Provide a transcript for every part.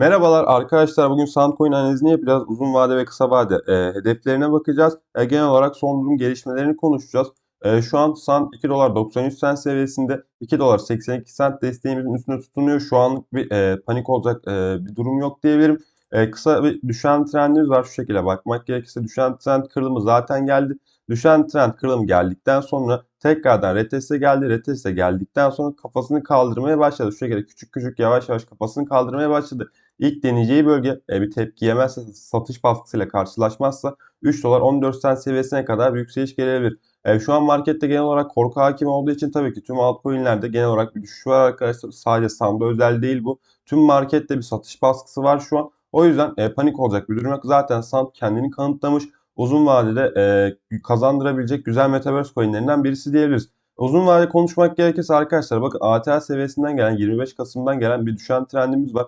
Merhabalar arkadaşlar. Bugün Sandcoin analizini yapacağız. Uzun vade ve kısa vade e, hedeflerine bakacağız. E, genel olarak son durum gelişmelerini konuşacağız. E, şu an Sand 2 dolar 93 cent seviyesinde 2 dolar 82 cent desteğimizin üstünde tutunuyor. Şu anlık bir e, panik olacak e, bir durum yok diyebilirim. E, kısa bir düşen trendimiz var. Şu şekilde bakmak gerekirse düşen trend kırılımı zaten geldi. Düşen trend kırılım geldikten sonra tekrardan reteste geldi. Reteste geldikten sonra kafasını kaldırmaya başladı. Şu şekilde küçük küçük yavaş yavaş kafasını kaldırmaya başladı. İlk deneyeceği bölge e, bir tepki yemezse, satış baskısıyla karşılaşmazsa 3 dolar 14 cent seviyesine kadar bir yükseliş gelebilir. E, şu an markette genel olarak korku hakim olduğu için tabii ki tüm altcoin'lerde genel olarak bir düşüş var arkadaşlar. Sadece Sam'da özel değil bu. Tüm markette bir satış baskısı var şu an. O yüzden e, panik olacak bir durum yok. Zaten Sam kendini kanıtlamış. Uzun vadede e, kazandırabilecek güzel metaverse coinlerinden birisi diyebiliriz. Uzun vade konuşmak gerekirse arkadaşlar bakın ATL seviyesinden gelen 25 Kasım'dan gelen bir düşen trendimiz var.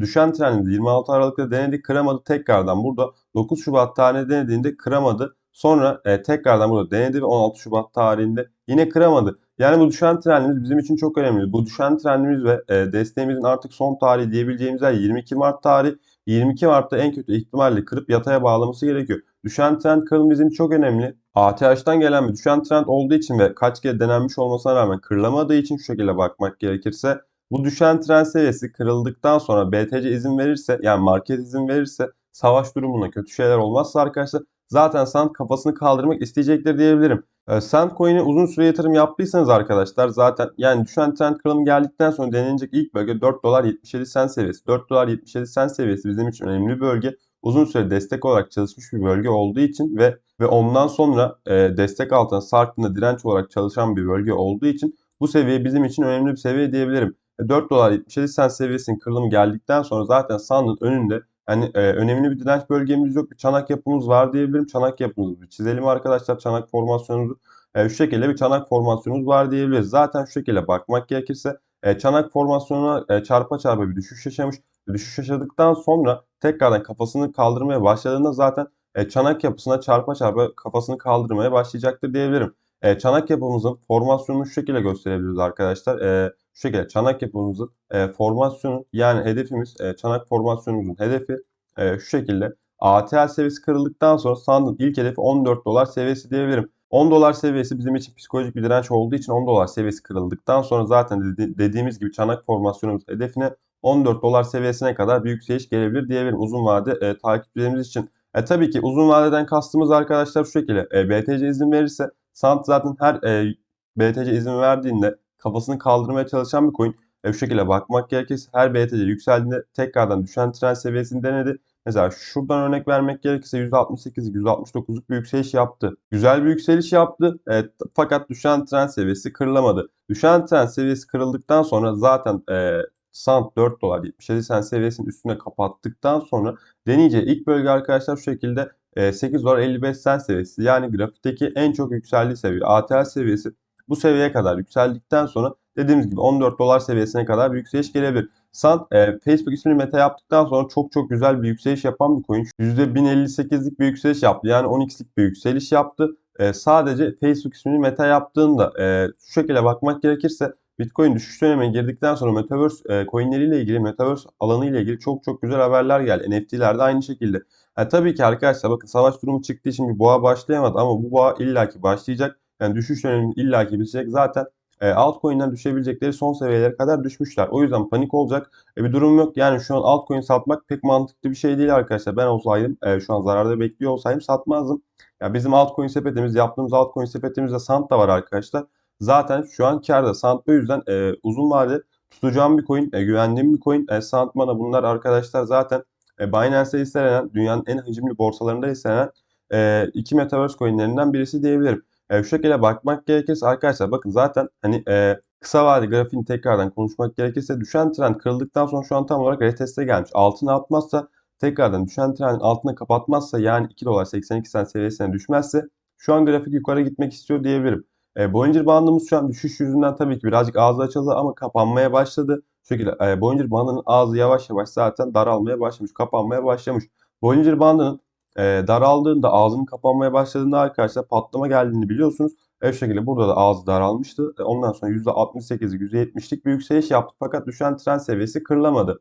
Düşen trendimizi 26 Aralık'ta denedik kıramadı tekrardan burada 9 Şubat tarihinde denediğinde kıramadı. Sonra e, tekrardan burada denedi ve 16 Şubat tarihinde yine kıramadı. Yani bu düşen trendimiz bizim için çok önemli. Bu düşen trendimiz ve e, desteğimizin artık son tarihi diyebileceğimiz yer 22 Mart tarihi. 22 Mart'ta en kötü ihtimalle kırıp yataya bağlaması gerekiyor. Düşen trend kırılım bizim çok önemli. ATH'dan gelen bir düşen trend olduğu için ve kaç kere denenmiş olmasına rağmen kırılamadığı için şu şekilde bakmak gerekirse bu düşen trend seviyesi kırıldıktan sonra BTC izin verirse yani market izin verirse savaş durumunda kötü şeyler olmazsa arkadaşlar zaten Sand kafasını kaldırmak isteyecektir diyebilirim. E, Sandcoin'e uzun süre yatırım yaptıysanız arkadaşlar zaten yani düşen trend kırılım geldikten sonra denenecek ilk bölge 4 dolar 77 cent seviyesi. 4 dolar 77 cent seviyesi bizim için önemli bir bölge. Uzun süre destek olarak çalışmış bir bölge olduğu için ve ve ondan sonra e, destek altına sarktığında direnç olarak çalışan bir bölge olduğu için bu seviye bizim için önemli bir seviye diyebilirim. 4 dolar 77 cent seviyesinin kırılımı geldikten sonra zaten Sand'ın önünde hani e, önemli bir direnç bölgemiz yok. Bir çanak yapımız var diyebilirim. Çanak yapımızı çizelim arkadaşlar. Çanak formasyonumuzu e, şu şekilde bir çanak formasyonumuz var diyebiliriz. Zaten şu şekilde bakmak gerekirse e, çanak formasyonuna e, çarpa çarpa bir düşüş yaşamış. Düşüş yaşadıktan sonra tekrardan kafasını kaldırmaya başladığında zaten e, çanak yapısına çarpa çarpa kafasını kaldırmaya başlayacaktır diyebilirim. E, çanak yapımızın formasyonunu şu şekilde gösterebiliriz arkadaşlar. E, şu şekilde çanak yapımızın e, formasyonu yani hedefimiz e, çanak formasyonumuzun hedefi e, şu şekilde. ATL seviyesi kırıldıktan sonra sandığın ilk hedefi 14 dolar seviyesi diyebilirim. 10 dolar seviyesi bizim için psikolojik bir direnç olduğu için 10 dolar seviyesi kırıldıktan sonra zaten dedi, dediğimiz gibi çanak formasyonumuz hedefine 14 dolar seviyesine kadar bir yükseliş gelebilir diyebilirim uzun vade e, takipçilerimiz için. E, tabii ki uzun vadeden kastımız arkadaşlar şu şekilde. E, BTC izin verirse Sant zaten her e, BTC izin verdiğinde kafasını kaldırmaya çalışan bir coin. E, şu şekilde bakmak gerekirse her BTC yükseldiğinde tekrardan düşen trend seviyesini denedi. Mesela şuradan örnek vermek gerekirse %68, %69'luk bir yükseliş yaptı. Güzel bir yükseliş yaptı. Evet, fakat düşen trend seviyesi kırılamadı. Düşen trend seviyesi kırıldıktan sonra zaten e, Sant 4 dolar 77 cent seviyesinin üstüne kapattıktan sonra deneyeceği ilk bölge arkadaşlar şu şekilde 8 dolar 55 cent seviyesi. Yani grafikteki en çok yükseldiği seviye ATL seviyesi bu seviyeye kadar yükseldikten sonra dediğimiz gibi 14 dolar seviyesine kadar bir yükseliş gelebilir. Sant e, Facebook ismini meta yaptıktan sonra çok çok güzel bir yükseliş yapan bir coin. %1058'lik bir yükseliş yaptı. Yani 10x'lik bir yükseliş yaptı. E, sadece Facebook ismini meta yaptığında e, şu şekilde bakmak gerekirse Bitcoin düşüş dönemine girdikten sonra Metaverse e, coinleriyle ilgili, Metaverse alanı ile ilgili çok çok güzel haberler geldi. NFT'lerde aynı şekilde. Yani tabii ki arkadaşlar bakın savaş durumu çıktığı için bir boğa başlayamadı ama bu boğa illaki başlayacak. Yani düşüş dönemi illaki bitecek. Zaten e, altcoin'den düşebilecekleri son seviyelere kadar düşmüşler. O yüzden panik olacak e, bir durum yok. Yani şu an altcoin satmak pek mantıklı bir şey değil arkadaşlar. Ben olsaydım e, şu an zararda bekliyor olsaydım satmazdım. Ya bizim altcoin sepetimiz, yaptığımız altcoin sepetimizde Sant da var arkadaşlar. Zaten şu an karda. Sant bu yüzden e, uzun vadede tutacağım bir coin, e, güvendiğim bir coin. E, Sant bana bunlar arkadaşlar zaten e, Binance'de hisselen, dünyanın en hacimli borsalarında hisselen e, iki metaverse coinlerinden birisi diyebilirim. E, şu şekilde bakmak gerekirse arkadaşlar bakın zaten hani e, kısa vade grafiğini tekrardan konuşmak gerekirse düşen trend kırıldıktan sonra şu an tam olarak reteste gelmiş. Altına atmazsa tekrardan düşen trendin altına kapatmazsa yani 2 dolar 82 cent seviyesine düşmezse şu an grafik yukarı gitmek istiyor diyebilirim. E, Bollinger bandımız şu an düşüş yüzünden tabii ki birazcık ağzı açıldı ama kapanmaya başladı. Şekilde e, Bollinger bandının ağzı yavaş yavaş zaten daralmaya başlamış, kapanmaya başlamış. Bollinger bandının e, daraldığında, ağzının kapanmaya başladığında arkadaşlar patlama geldiğini biliyorsunuz. Evet şekilde burada da ağzı daralmıştı. E, ondan sonra %68'lik, %70'lik bir yükseliş yaptı. Fakat düşen trend seviyesi kırılamadı.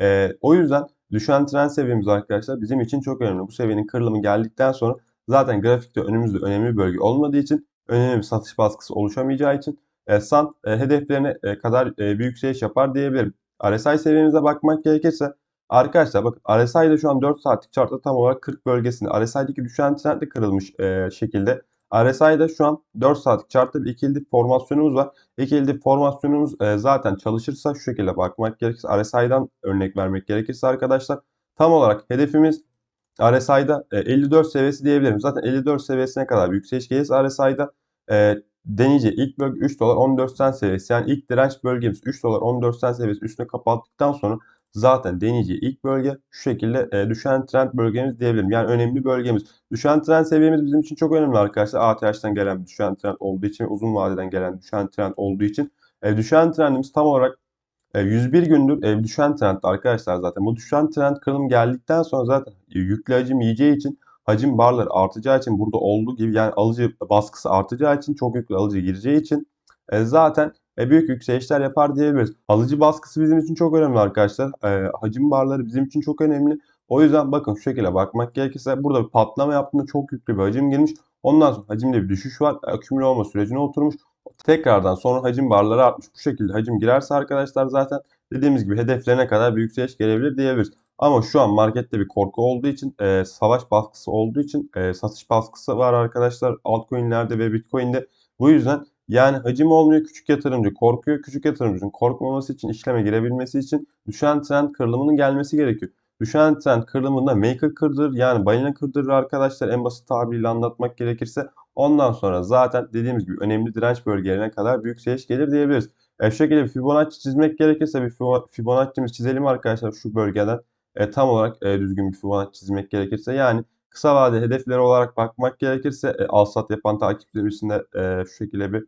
E, o yüzden düşen trend seviyemiz arkadaşlar bizim için çok önemli. Bu seviyenin kırılımı geldikten sonra zaten grafikte önümüzde önemli bir bölge olmadığı için önemli bir satış baskısı oluşamayacağı için e, SAN e, hedeflerine e, kadar e, bir yükseliş yapar diyebilirim. RSI seviyemize bakmak gerekirse arkadaşlar bakın RSI'de şu an 4 saatlik chartta tam olarak 40 bölgesinde RSI'deki düşen trendle kırılmış e, şekilde. RSI'de şu an 4 saatlik chartta bir ikili formasyonumuz var. İkili formasyonumuz e, zaten çalışırsa şu şekilde bakmak gerekirse RSI'dan örnek vermek gerekirse arkadaşlar tam olarak hedefimiz RSI'da e, 54 seviyesi diyebilirim. Zaten 54 seviyesine kadar bir yükseliş gelirse RSI'da e, deneyeceği ilk bölge 3 dolar 14 sen seviyesi. Yani ilk direnç bölgemiz 3 dolar 14 sen seviyesi üstüne kapattıktan sonra zaten deneyeceği ilk bölge şu şekilde e, düşen trend bölgemiz diyebilirim. Yani önemli bölgemiz. Düşen trend seviyemiz bizim için çok önemli arkadaşlar. ATH'den gelen düşen trend olduğu için uzun vadeden gelen düşen trend olduğu için e, düşen trendimiz tam olarak e, 101 gündür e, düşen trend arkadaşlar zaten. Bu düşen trend kırılım geldikten sonra zaten yüklü hacim yiyeceği için hacim barları artacağı için burada olduğu gibi yani alıcı baskısı artacağı için çok yüklü alıcı gireceği için e, zaten e, büyük yükselişler yapar diyebiliriz. Alıcı baskısı bizim için çok önemli arkadaşlar. E, hacim barları bizim için çok önemli. O yüzden bakın şu şekilde bakmak gerekirse burada bir patlama yaptığında çok yüklü bir hacim girmiş. Ondan sonra hacimde bir düşüş var. Akümüle olma sürecine oturmuş. Tekrardan sonra hacim barları artmış. Bu şekilde hacim girerse arkadaşlar zaten dediğimiz gibi hedeflerine kadar bir yükseliş gelebilir diyebiliriz. Ama şu an markette bir korku olduğu için, e, savaş baskısı olduğu için e, satış baskısı var arkadaşlar altcoin'lerde ve Bitcoin'de. Bu yüzden yani hacim olmuyor küçük yatırımcı korkuyor. Küçük yatırımcının korkmaması için işleme girebilmesi için düşen trend kırılımının gelmesi gerekiyor. Düşen trend kırılımında maker kırdırır yani balina kırdırır arkadaşlar en basit tabiriyle anlatmak gerekirse. Ondan sonra zaten dediğimiz gibi önemli direnç bölgelerine kadar büyük yükseliş gelir diyebiliriz. E, şu şekilde bir Fibonacci çizmek gerekirse bir Fibonacci'miz çizelim arkadaşlar şu bölgeden. E, tam olarak e, düzgün bir Fibonacci çizmek gerekirse yani kısa vade hedefleri olarak bakmak gerekirse e, al sat yapan takipçilerimizin e, şu şekilde bir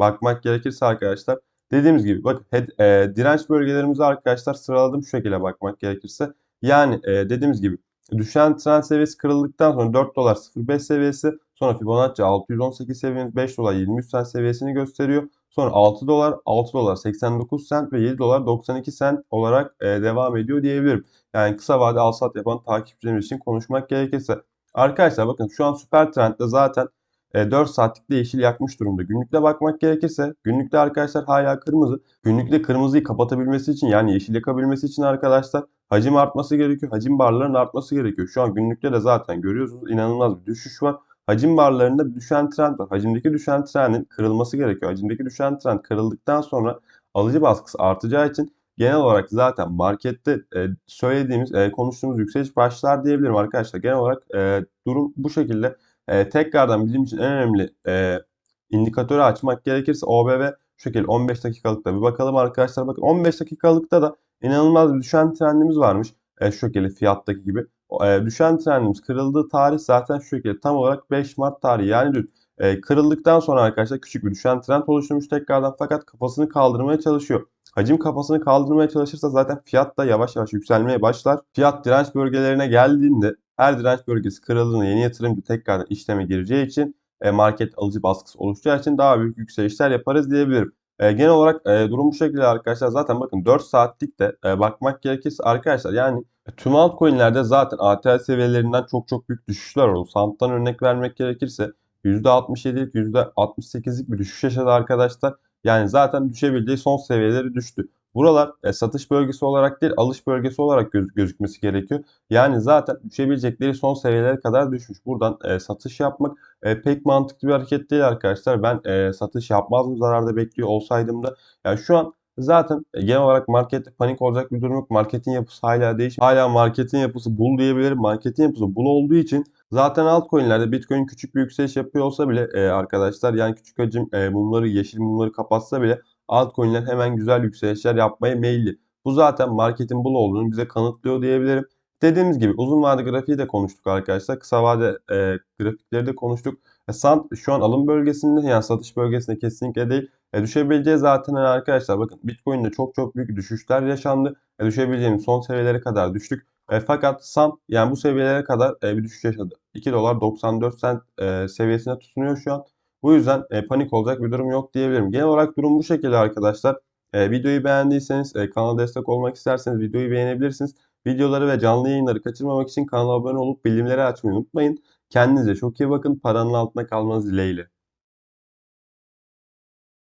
bakmak gerekirse arkadaşlar dediğimiz gibi bakın e, direnç bölgelerimizi arkadaşlar sıraladım şu şekilde bakmak gerekirse yani e, dediğimiz gibi düşen trend seviyesi kırıldıktan sonra 4 dolar 05 seviyesi sonra Fibonacci 618 seviyemiz 5 dolar 23 sen seviyesini gösteriyor. Sonra 6 dolar 6 dolar 89 sent ve 7 dolar 92 sent olarak e, devam ediyor diyebilirim. Yani kısa vade al sat yapan takipçilerimiz için konuşmak gerekirse. Arkadaşlar bakın şu an süper trendde zaten e, 4 saatlikte yeşil yakmış durumda. Günlükte bakmak gerekirse günlükte arkadaşlar hala kırmızı. Günlükte kırmızıyı kapatabilmesi için yani yeşil yakabilmesi için arkadaşlar hacim artması gerekiyor. Hacim barlarının artması gerekiyor. Şu an günlükte de zaten görüyorsunuz inanılmaz bir düşüş var. Hacim barlarında düşen trend var. Hacimdeki düşen trendin kırılması gerekiyor. Hacimdeki düşen trend kırıldıktan sonra alıcı baskısı artacağı için genel olarak zaten markette e, söylediğimiz, e, konuştuğumuz yükseliş başlar diyebilirim arkadaşlar. Genel olarak durum bu şekilde. E, tekrardan bizim için en önemli e, indikatörü açmak gerekirse OBV şu şekilde 15 dakikalıkta bir bakalım arkadaşlar. Bakın 15 dakikalıkta da inanılmaz bir düşen trendimiz varmış. E, şu şekilde fiyattaki gibi. E, düşen trendimiz kırıldığı tarih zaten şu şekilde tam olarak 5 Mart tarihi. Yani dün e, kırıldıktan sonra arkadaşlar küçük bir düşen trend oluşturmuş tekrardan fakat kafasını kaldırmaya çalışıyor. Hacim kafasını kaldırmaya çalışırsa zaten fiyat da yavaş yavaş yükselmeye başlar. Fiyat direnç bölgelerine geldiğinde her direnç bölgesi kırıldığında yeni yatırımcı tekrardan işleme gireceği için e, market alıcı baskısı oluşacağı için daha büyük yükselişler yaparız diyebilirim. E, genel olarak e, durum bu şekilde arkadaşlar. Zaten bakın 4 saatlik de e, bakmak gerekirse arkadaşlar yani tüm altcoin'lerde zaten ATL seviyelerinden çok çok büyük düşüşler oldu. Sant'tan örnek vermek gerekirse %67'lik %68'lik bir düşüş yaşadı arkadaşlar. Yani zaten düşebildiği son seviyeleri düştü. Buralar e, satış bölgesi olarak değil alış bölgesi olarak göz, gözükmesi gerekiyor. Yani zaten düşebilecekleri son seviyelere kadar düşmüş. Buradan e, satış yapmak e, pek mantıklı bir hareket değil arkadaşlar. Ben e, satış yapmazdım zararda bekliyor olsaydım da. Yani şu an zaten e, genel olarak markette panik olacak bir durum yok. Marketin yapısı hala değişmiyor. Hala marketin yapısı bull diyebilirim. Marketin yapısı bull olduğu için Zaten altcoin'lerde Bitcoin küçük bir yükseliş yapıyor olsa bile e, arkadaşlar yani küçük hacim e, mumları yeşil mumları kapatsa bile altcoin'ler hemen güzel yükselişler yapmaya meyilli. Bu zaten marketin bull olduğunu bize kanıtlıyor diyebilirim. Dediğimiz gibi uzun vade grafiği de konuştuk arkadaşlar. Kısa vade e, grafikleri de konuştuk. E, Sant şu an alım bölgesinde yani satış bölgesinde kesinlikle değil. E, düşebileceği zaten yani arkadaşlar bakın Bitcoin'de çok çok büyük düşüşler yaşandı. E, düşebileceğimiz son seviyelere kadar düştük. E, fakat SAM yani bu seviyelere kadar e, bir düşüş yaşadı. 2 dolar 94 cent e, seviyesine tutunuyor şu an. Bu yüzden e, panik olacak bir durum yok diyebilirim. Genel olarak durum bu şekilde arkadaşlar. E, videoyu beğendiyseniz, e, kanala destek olmak isterseniz videoyu beğenebilirsiniz. Videoları ve canlı yayınları kaçırmamak için kanala abone olup bildirimleri açmayı unutmayın. Kendinize çok iyi bakın. Paranın altında kalmanız dileğiyle.